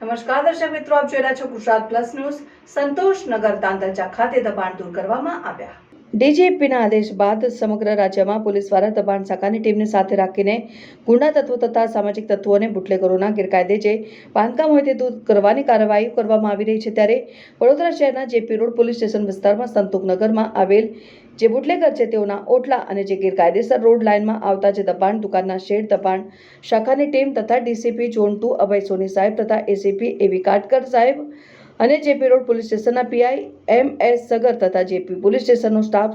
નમસ્કાર દર્શક મિત્રો, આપ જોઈ રહ્યા છો ગુજરાત પ્લસ ન્યૂઝ. સંતોષનગર તાંતરજા ખાતે દબાણ દૂર કરવામાં આવ્યા. ડીજીપીના આદેશ બાદ સમગ્ર રાજ્યમાં પોલીસ દ્વારા દબાણ શાખાની ટીમને સાથે રાખીને ગુંડા તત્વો તથા સામાજિક તત્વોને બુટલેગરોના ગેરકાયદે જે બાંધકામ હોય તે દૂર કરવાની કાર્યવાહી કરવામાં આવી રહી છે ત્યારે વડોદરા શહેરના જેપી રોડ પોલીસ સ્ટેશન વિસ્તારમાં સંતોકનગરમાં આવેલ જે બુટલેગર છે તેઓના ઓટલા અને જે ગેરકાયદેસર રોડ લાઇનમાં આવતા જે દબાણ દુકાનના શેડ, દબાણ શાખાની ટીમ તથા DCP zone two Abhay Soni સાહેબ તથા એસીપી એવી કાટકર સાહેબ અને જેપી રોડ પોલીસ સ્ટેશનના પીઆઈ એમ એસ સગર તથા જેપી પોલીસ સ્ટેશનનો સ્ટાફ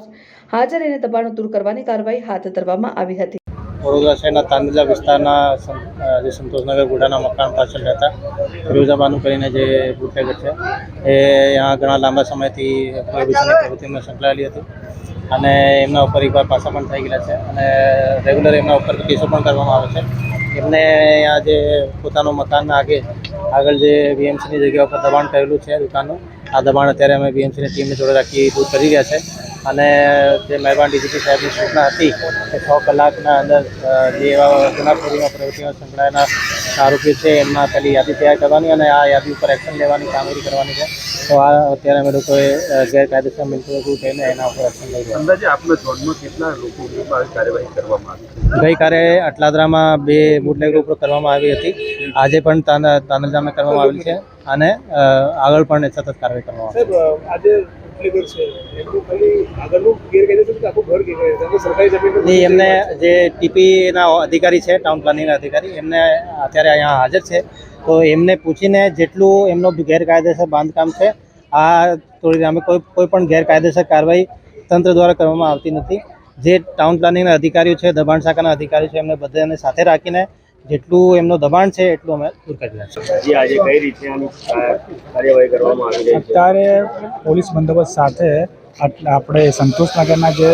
હાજર રહીને દબાણો દૂર કરવાની કાર્યવાહી હાથ ધરવામાં આવી હતી. વડોદરા શહેરના તાંદલા વિસ્તારના જે સંતોષનગર ગોડાના મકાન પાછળ રહેતા ફિરોઝાબાનું કરીને જે બુટલેગર છે, એ અહીંયા ઘણા લાંબા સમયથી પ્રોહિબિશનની પ્રવૃત્તિમાં સંકળાયેલી હતી અને એમના ઉપર એકવાર પાછા પણ થઈ ગયેલા છે અને રેગ્યુલર એમના ઉપર કેસો પણ કરવામાં આવે છે. એમને અહીંયા જે પોતાનું મકાન આગે આગળ જે બીએમસીની જગ્યા ઉપર દબાણ કરેલું છે દુકાનનું, આ દબાણ અત્યારે અમે બીએમસીની ટીમની જોડે રાખી દૂર કરી રહ્યા છે. અને જે મહેરબાન ડીજીપી સાહેબની સૂચના હતી કે છ કલાકના અંદર જે એવા ગુનાખોરીમાં પ્રવૃત્તિમાં સંકળાયેલા આરોપીઓ છે એમના ખાલી યાદી તૈયાર કરવાની અને આ યાદી ઉપર એક્શન લેવાની કામગીરી કરવાની છે. તો આ અત્યારે અમે લોકોએ ગેરકાયદેસર મિલકતો થઈને એના ઉપર એક્શન લઈ રહ્યા અંદાજે આપના ઝોનમાં કેટલા લોકો કાર્યવાહી કરવામાં આવી ગઈકાલે અટલાદરામાં બે બુટલેગ ઉપર કરવામાં આવી હતી. આજે પણ તાંદા તાંદલજામાં કરવામાં આવેલી છે અને આગળ પણ સતત કાર્યવાહી કરવામાં આવશે સાહેબ આજે જે એમને જે ટીપીના અધિકારી છે ટાઉન પ્લાનિંગના અધિકારી એમને અત્યારે અહીંયા હાજર છે. તો એમને પૂછીને જેટલું એમનો ગેરકાયદેસર બાંધકામ છે આ થોડી અમે કોઈ કોઈ પણ ગેરકાયદેસર કાર્યવાહી તંત્ર દ્વારા કરવામાં આવતી નથી. જે ટાઉન પ્લાનિંગના અધિકારીઓ છે દબાણ શાખાના અધિકારીઓ છે એમને બધાને સાથે રાખીને જેટલું એમનું દબાણ છે એટલું અમે દૂર કરી રહ્યા છીએ આજે કઈ રીતે કાર્યવાહી કરવામાં આવી રહી છે? અત્યારે પોલીસ બંદોબસ્ત સાથે આપણે સંતોષનગરના જે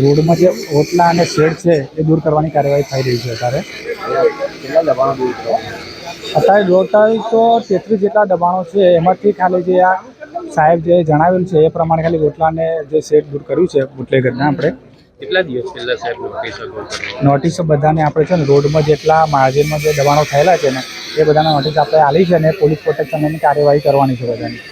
રોડમાં જે ઓટલા અને શેડ છે એ દૂર કરવાની કાર્યવાહી થઈ રહી છે અત્યારે. અત્યારે જોતા હોય અત્યારે ટોટલ તો તેત્રીસ જેટલા દબાણો છે એમાંથી ખાલી જે આ સાહેબ જે જણાવેલું છે એ પ્રમાણે ખાલી ઓટલાને જે શેડ દૂર કર્યું છે બુટલેગરના આપણે. કેટલા દિવસ પહેલા સાહેબ નોટિસ નોટિસો બધાને આપણે છે ને, રોડમાં જેટલા માર્જિનમાં જે દબાણો થયેલા છે ને, એ બધાના નોટિસ આપણે આલી છે ને, પોલીસ પ્રોટેક્શનની કાર્યવાહી કરવાની છે બધાની.